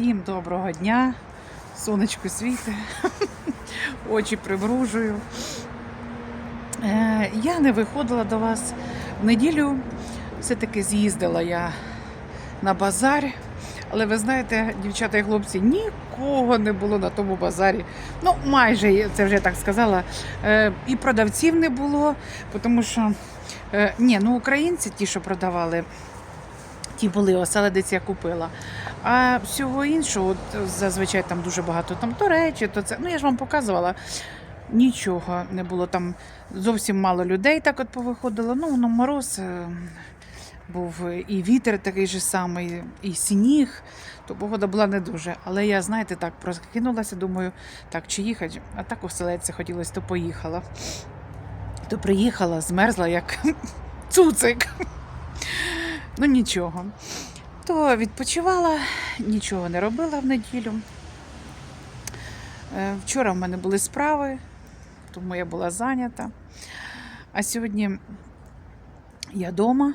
Всім доброго дня. Сонечко світе, очі примружую. Е, я не виходила до вас в неділю. Все-таки з'їздила я на базар. Але ви знаєте, дівчата і хлопці, нікого не було на тому базарі. Ну, майже це вже так сказала. Е, і продавців не було, тому що е, ні, ну українці ті, що продавали, ті були, оселедець я купила. А всього іншого, от, зазвичай там дуже багато там то речі, то це. Ну я ж вам показувала. Нічого не було там зовсім мало людей так от повиходило. Ну, воно мороз е, був і вітер такий же самий, і сніг, то погода була не дуже. Але я, знаєте, так прокинулася, думаю, так, чи їхати, а так оселедця хотілося, то поїхала. То приїхала, змерзла, як цуцик. Ну нічого. То відпочивала, нічого не робила в неділю. Е, Вчора в мене були справи, тому я була зайнята. А сьогодні я вдома.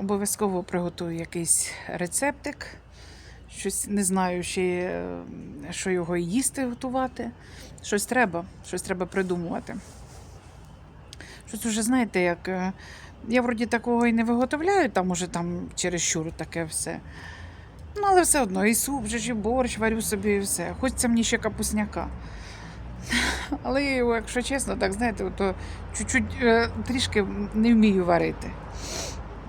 Обов'язково приготую якийсь рецептик. Щось не знаю ще, е, що його їсти готувати. Щось треба, щось треба придумувати. Щось уже, знаєте, як. Я вроді такого і не виготовляю, там уже там чересчур таке все. Ну, але все одно, і суп, і борщ варю собі, і все. Хочеться мені ще капусняка. Але, якщо чесно, так знаєте, то чуть-чуть е, трішки не вмію варити.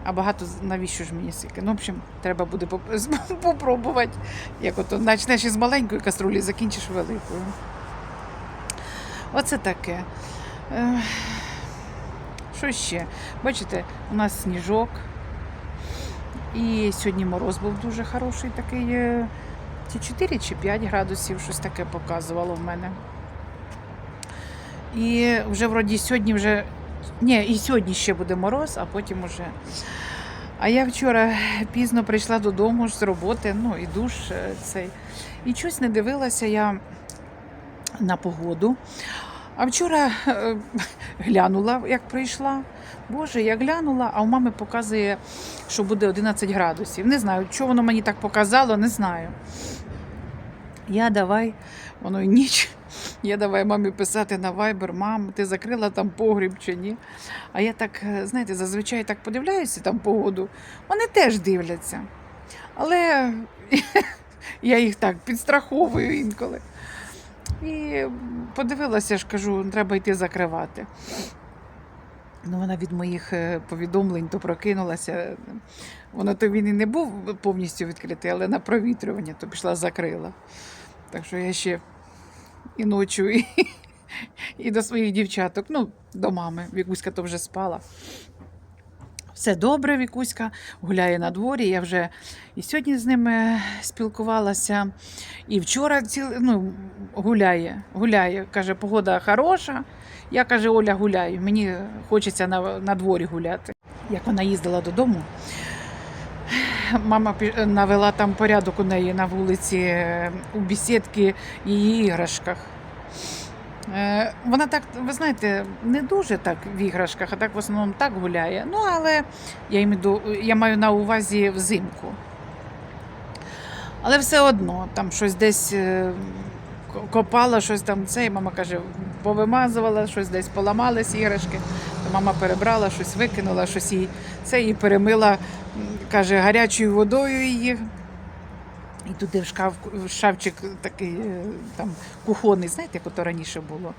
А багато навіщо ж мені стільки? Ну, в общем, треба буде поп- попробувати. Як ото почнеш із маленької каструлі, закінчиш великою. Оце таке. Що ще? Бачите, у нас сніжок. І сьогодні мороз був дуже хороший, такий е, чи 4 чи 5 градусів, щось таке показувало в мене. І вже вроді сьогодні вже. Ні, і сьогодні ще буде мороз, а потім уже. А я вчора пізно прийшла додому з роботи, ну і душ е, цей. І щось не дивилася я на погоду. А вчора е, глянула, як прийшла. Боже, я глянула, а у мами показує, що буде 11 градусів. Не знаю, що воно мені так показало, не знаю. Я давай, воно ніч. Я давай мамі писати на Viber, мам, ти закрила там погріб чи ні. А я так, е, знаєте, зазвичай так подивляюся там погоду. Вони теж дивляться. Але я їх так підстраховую інколи. І подивилася ж, кажу, треба йти закривати. Ну, вона від моїх е, повідомлень то прокинулася. Воно то він і не був повністю відкритий, але на провітрювання то пішла закрила. Так що я ще і ночі, і, і до своїх дівчаток, ну, до мами. Вікуська то вже спала. Все добре, Вікуська гуляє на дворі. Я вже і сьогодні з ними спілкувалася. І вчора ціл, ну, гуляє, гуляє. Каже, погода хороша. Я каже, Оля гуляю. Мені хочеться на, на дворі гуляти. Як вона їздила додому, мама навела там порядок у неї на вулиці у бесідки її іграшках. Е, Вона так, ви знаєте, не дуже так в іграшках, а так в основному так гуляє. Ну, але я, імею, я маю на увазі взимку. Але все одно, там щось десь е, копала, щось там це, і мама каже, повимазувала, щось десь поламались іграшки. То мама перебрала, щось викинула, щось їй це і перемила, каже, гарячою водою її. І туди в шкаф, в такий е, там кухонний, знаєте, як ото раніше було.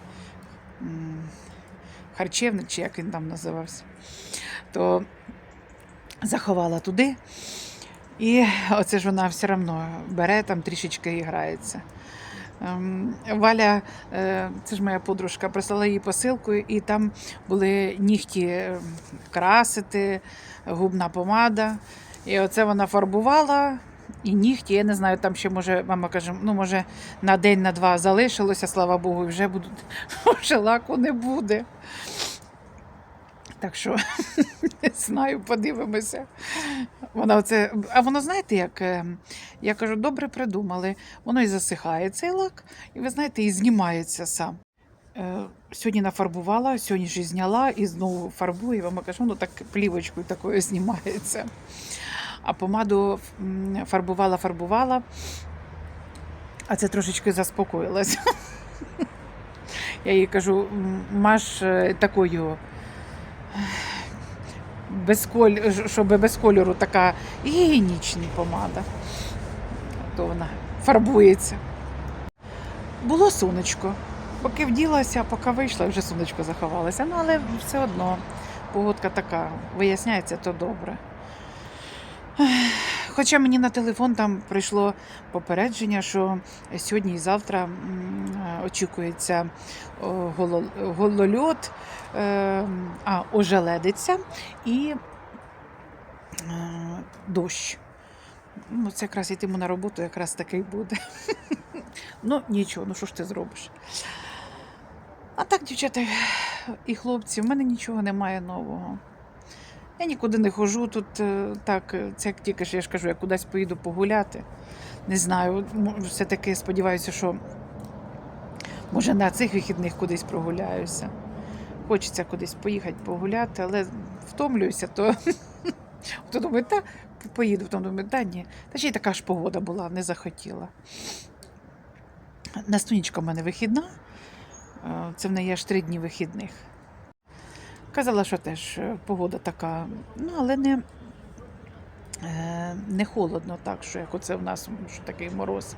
Харчевник, чи як він там називався. То заховала туди. І оце ж вона все одно бере там трішечки і грається. Ем, Валя, е, це ж моя подружка, прислала їй посилку, і там були нігті е, красити, губна помада. І оце вона фарбувала. І нігті, я не знаю, там ще може, мама каже, ну може на день, на два залишилося, слава Богу, і вже будуть, вже лаку не буде. Так що не знаю, подивимося. Вона оце, а воно знаєте, як е, я кажу, добре придумали. Воно і засихає цей лак, і ви знаєте, і знімається сам. Е, Сьогодні нафарбувала, сьогодні ж і зняла і знову фарбую. Мама каже, воно так плівочкою такою знімається. А помаду фарбувала, фарбувала, а це трошечки заспокоїлась. Я їй кажу, «М, маш е, такою без коль... щоб без кольору така гігієнічна помада. То вона фарбується. Було сонечко. Поки вділася, поки вийшла, вже сонечко заховалося. Ну, але все одно погодка така, виясняється, то добре. Хоча мені на телефон там прийшло попередження, що сьогодні і завтра е, очікується голольот, е, а, ожеледиця і е, дощ. Ну, це якраз йтиму на роботу, якраз такий буде. Ну, нічого, ну що ж ти зробиш? А так, дівчата і хлопці, в мене нічого немає нового. Я нікуди не ходжу тут. е, Так, е, це як тільки ж я ж кажу, я кудись поїду погуляти. Не знаю, все-таки сподіваюся, що може на цих вихідних кудись прогуляюся. Хочеться кудись поїхати погуляти, але втомлююся, то хто думає, та поїду, потім думаю, та ні. Та ще й така ж погода була, не захотіла. Настунічка в мене вихідна. Е, Це в неї аж три дні вихідних. Казала, що теж е, погода така, ну, але не, е, не холодно так, що як оце в нас, що такий мороз.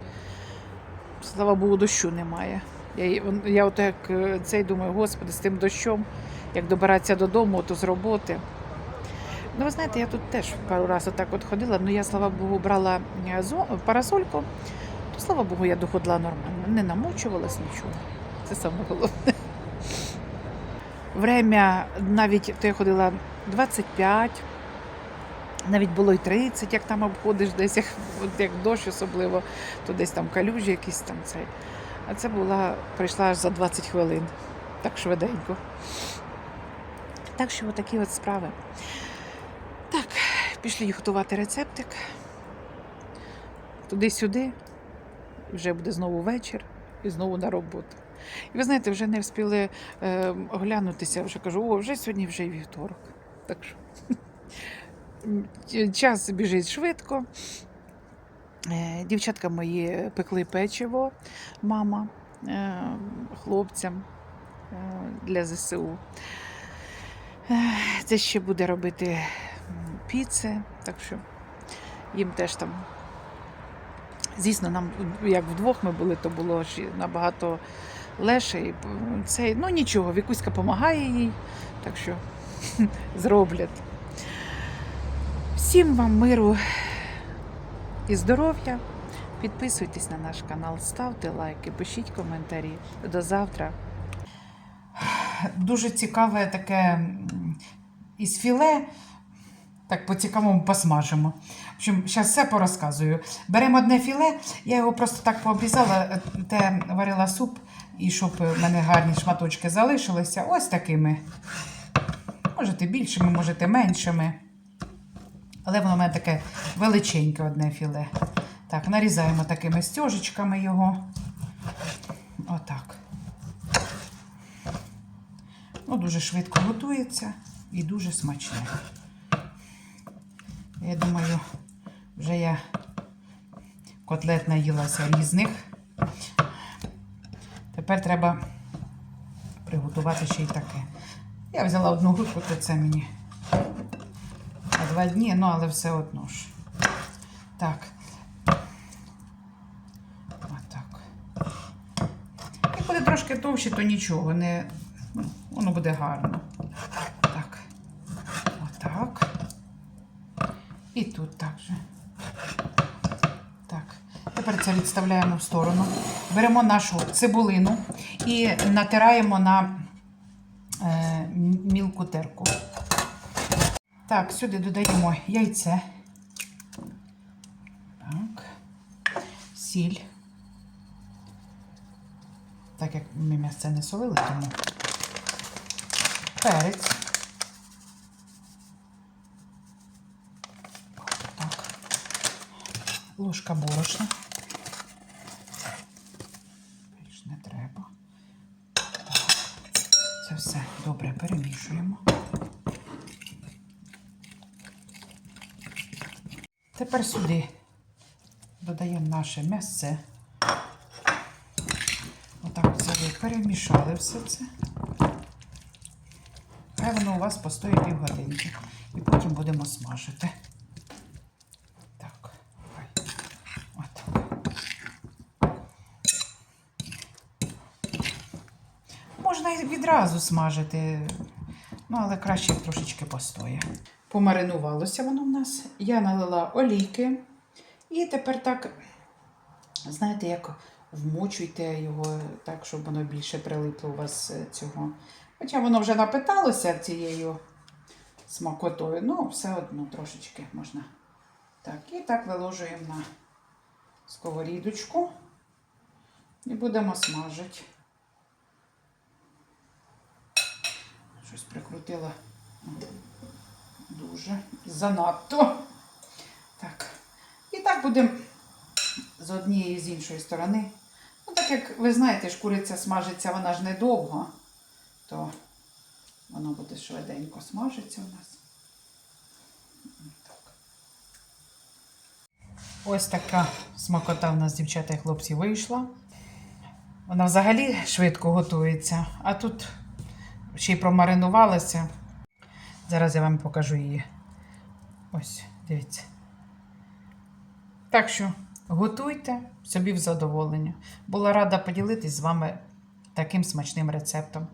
Слава Богу, дощу немає. Я, я от як е, цей думаю, господи, з тим дощом, як добиратися додому, то з роботи. Ну, ви знаєте, я тут теж пару разів отак от ходила, ну я, слава Богу, брала парасольку, то слава Богу, я доходила нормально. Не намочувалась нічого. Це саме головне. Время навіть то я ходила 25, навіть було й 30, як там обходиш десь, як, от як дощ особливо, то десь там калюжі якісь там цей. А це була, прийшла аж за 20 хвилин, так швиденько. Так що отакі от справи. Так, пішли готувати рецептик. Туди-сюди, вже буде знову вечір і знову на роботу. І ви знаєте, вже не встигли е, оглянутися, вже кажу, о, вже сьогодні вже вівторок. Так що час біжить швидко. Е, Дівчатка мої пекли печиво, мама е, хлопцям е, для ЗСУ. Це ще буде робити піци, так що їм теж там. Звісно, нам як вдвох ми були, то було набагато легше. І цей, ну нічого, Вікуська допомагає їй, так що зроблять. Всім вам миру і здоров'я. Підписуйтесь на наш канал, ставте лайки, пишіть коментарі. До завтра. Дуже цікаве таке із філе. Так, по-цікавому посмажимо. В общем, зараз все порозказую. Беремо одне філе, я його просто так пообрізала, е, те варила суп, і щоб в мене гарні шматочки залишилися. Ось такими. Можете більшими, можете меншими. Але воно в мене таке величеньке одне філе. Так, нарізаємо такими стежечками його. Отак. Ну, дуже швидко готується і дуже смачне. Я думаю, вже я котлет наїлася різних. Тепер треба приготувати ще й таке. Я взяла одну групу, то це мені на два дні, ну але все одно ж. Так. Отак. І буде трошки товще, то нічого, не, ну, воно буде гарно. Так. Отак. І тут так же. Тепер це відставляємо в сторону. Беремо нашу цибулину і натираємо на е, мілку терку. Так, сюди додаємо яйце. Так. Сіль. Так як ми м'ясце не солили, тому перець. Ложка борошна. Більш не треба. Це все добре перемішуємо. Тепер сюди додаємо наше м'ясце. Отак ви перемішали все це. Хай воно у вас постоїть півгодинки. І потім будемо смажити. Так. Хай. Отак. Можна і відразу смажити, ну, але краще трошечки постоє. Помаринувалося воно в нас. Я налила олійки. І тепер так, знаєте, як вмочуйте його так, щоб воно більше прилипло у вас е, цього. Хоча воно вже напиталося цією смакотою, ну, все одно трошечки можна. Так, і так виложуємо на сковорідочку і будемо смажити. Щось прикрутила дуже занадто. Так. І так будемо з однієї і з іншої сторони. Ну, так як ви знаєте, ж куриця смажиться, вона ж недовго, то воно буде швиденько смажиться у нас. Так. Ось така смакота в нас, дівчата і хлопці, вийшла. Вона взагалі швидко готується, а тут ще й промаринувалася. Зараз я вам покажу її. Ось, дивіться. Так що готуйте собі в задоволення. Була рада поділитись з вами таким смачним рецептом.